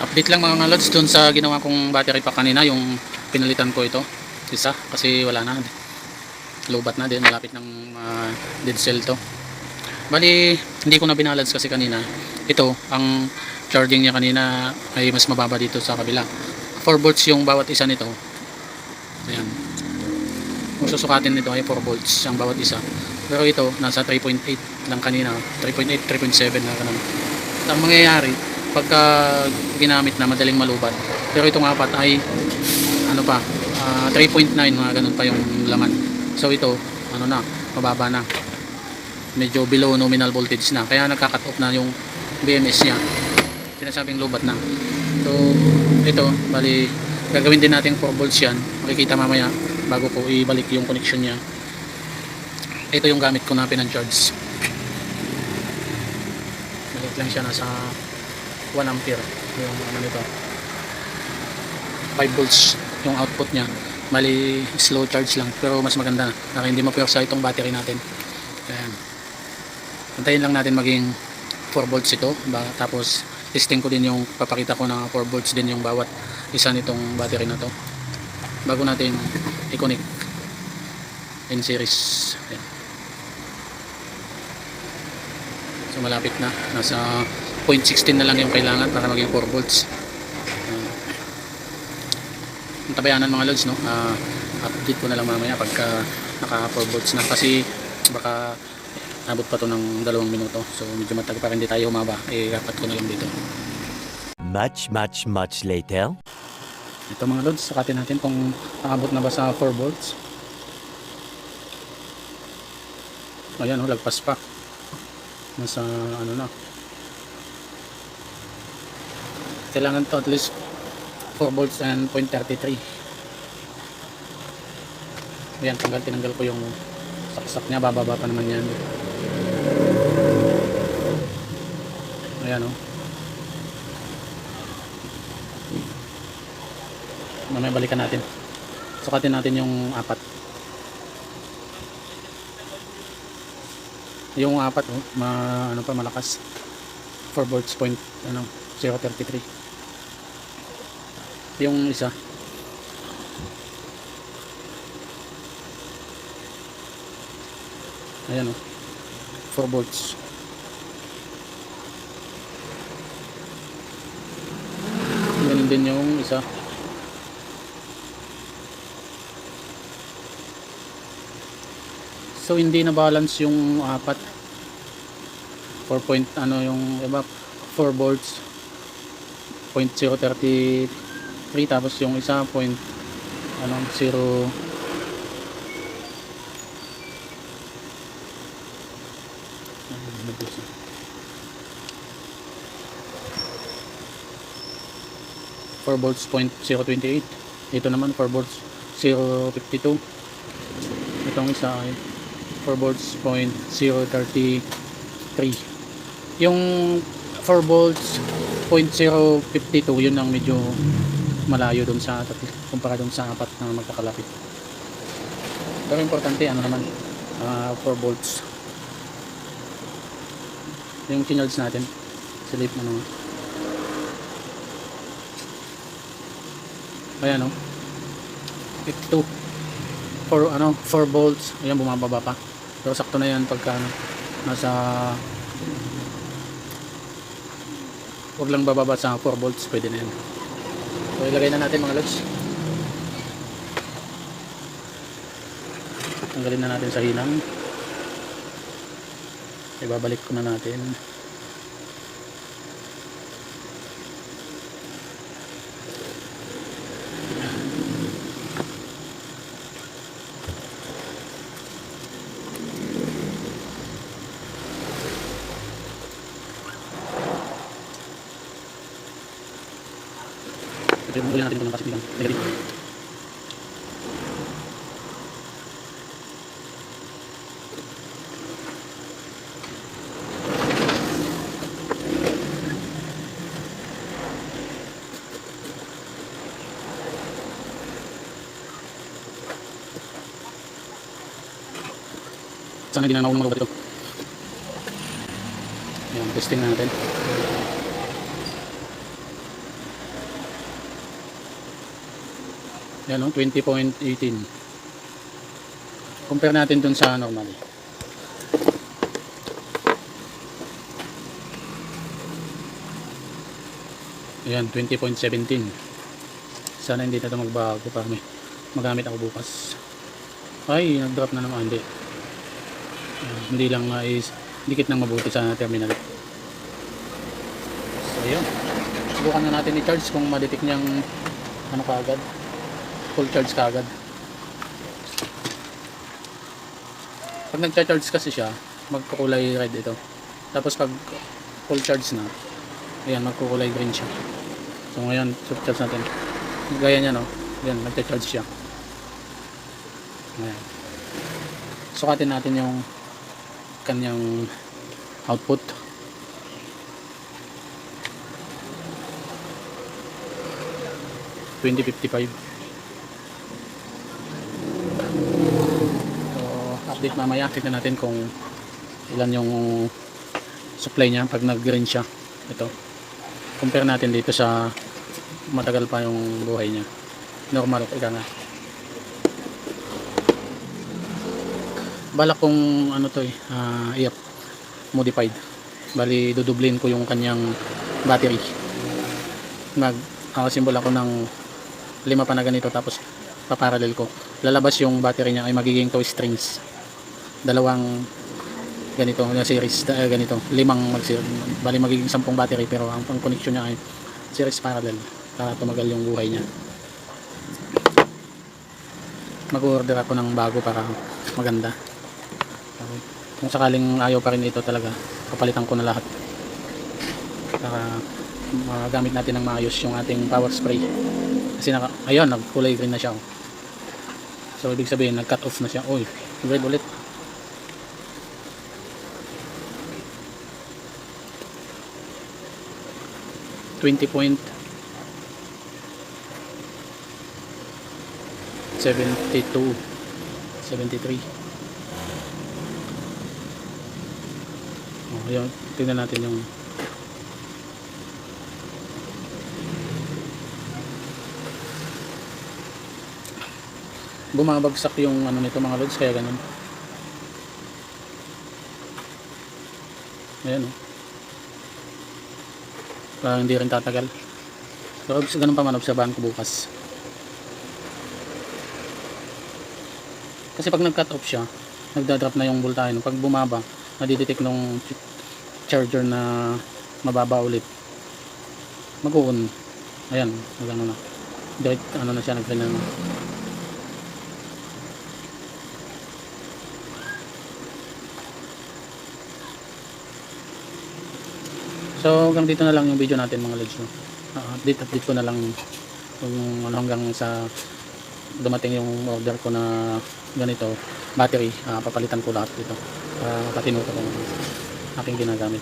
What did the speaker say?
Update lang mga lods dun sa ginawa kong battery pa kanina, yung pinalitan ko ito. Isa, kasi wala na. Lobat na din, malapit ng uh, dead cell to. Bali, hindi ko na binalance kasi kanina. Ito, ang charging niya kanina ay mas mababa dito sa kabila. 4 volts yung bawat isa nito. Ayan. Kung susukatin nito ay 4 volts ang bawat isa. Pero ito, nasa 3.8 lang kanina. 3.8, 3.7 na ganun. Ang mangyayari, pagka ginamit na madaling malubat. Pero itong apat ay ano pa, ah, 3.9 mga ganun pa yung laman. So ito, ano na, mababa na. Medyo below nominal voltage na. Kaya nagka-cut off na yung BMS niya. Sinasabing lubat na. So ito, bali gagawin din natin 4 volts yan. Makikita mamaya bago ko ibalik yung connection niya. Ito yung gamit ko na pinang-charge. Maliit lang siya nasa 1 ampere yung ano nito. 5 volts yung output niya. Mali slow charge lang pero mas maganda. Para hindi mapwersa itong battery natin. Ayan. Antayin lang natin maging 4 volts ito. Ba, tapos testing ko din yung papakita ko na 4 volts din yung bawat isa nitong battery na to. Bago natin i-connect in series. Ayan. so malapit na. Nasa 0.16 na lang yung kailangan para maging 4 volts. Uh, tabayanan mga lods no? Uh, update ko na lang mamaya pagka naka 4 volts na. Kasi baka abot pa to ng dalawang minuto. So medyo matagal para hindi tayo humaba. Eh rapat ko na lang dito. Much, much, much later. ito mga lods sakatin natin kung aabot na ba sa 4 volts. Ayan oh lagpas pa. Nasa ano na kailangan to at least 4 volts and 0.33 ayan tanggal tinanggal ko yung saksak niya. Bababa pa naman yan. Ayan oh. Mamaya balikan natin. Sukatin natin yung apat. Yung apat oh ma, ano pa malakas. 4 volts point ano 033 yung isa. Ayan o 4 volts ganun din yung isa. So hindi na balance yung apat. 4 point ano yung iba 4 volts 0.033 tapos yung isa point ano 0 4 volts point 028 ito naman 4 volts 052 itong isa ay 4 volts point 033 yung 4 volts point 052 yun ang medyo malayo dun sa kumpara dun sa apat na magkakalapit. Pero importante ano naman ah, 4 volts yung chinards natin silip na naman ayan o 52 for ano 4 volts ayan bumababa pa. Pero sakto na yan pagka ano, nasa wag lang bababa sa 4 volts pwede na yan so ilagay na natin mga lods. Tanggalin na natin sa hinang. Ibabalik ko na natin ito yung natin ito ng kasipigan negative Sana hindi na naunang malubat ito. Ayan, testing natin. Yan o, 20.18. Compare natin dun sa normal. Ayan, 20.17. Sana hindi na ito magbago para may magamit ako bukas. Ay, nag-drop na naman. Hindi. Ayan, hindi lang na is dikit ng mabuti sa terminal. So, ayun. Subukan na natin i-charge kung ma-detect niyang ano kaagad. Full charge kaagad. Pag nag-charge kasi siya, magkukulay red ito. Tapos pag full charge na, ayan, magkukulay green siya. So ngayon, charge natin. Gaya niya, no? Ayan, nag-charge siya. Ayan. Sukatin natin yung kanyang output. Twenty fifty five. Update mamaya. Tignan natin kung ilan yung supply niya pag nag-green siya. Ito. Compare natin dito sa matagal pa yung buhay niya. Normal, ika nga. Balak kong ano to eh, ah, i-up modified. Bali, dudublin ko yung kanyang battery. Mag, uh, symbol ako ng lima pa na ganito tapos paparallel ko. Lalabas yung battery niya ay magiging two strings. Dalawang ganito na series eh, ganito limang mag bali magiging sampung battery pero ang pang connection niya ay series parallel para tumagal yung buhay niya. Mag-order ako ng bago para maganda. Okay. kung sakaling ayaw pa rin ito talaga papalitan ko na lahat. Para magamit natin ng maayos yung ating power spray. Kasi naka, ayun nagkulay green na siya oh. so ibig sabihin nag cut off na siya. Uy red ulit twenty point seventy two. Seventy three oh yun. Tingnan natin yung bumabagsak yung ano nito mga lods kaya ganun. Ayan oh parang hindi rin tatagal. Pero ganun pa man obserbahan ko bukas. Kasi pag nag cut off siya nagdadrop na yung voltahe pag bumaba nadidetect nung ch- charger na mababa ulit. Mag-on ayan nag ano na. Direct ano na siya nag na So hanggang dito na lang yung video natin mga lods. No? Uh, update update ko na lang kung ano hanggang sa dumating yung order ko na ganito battery uh, papalitan ko lahat dito uh, makatino ko kung aking ginagamit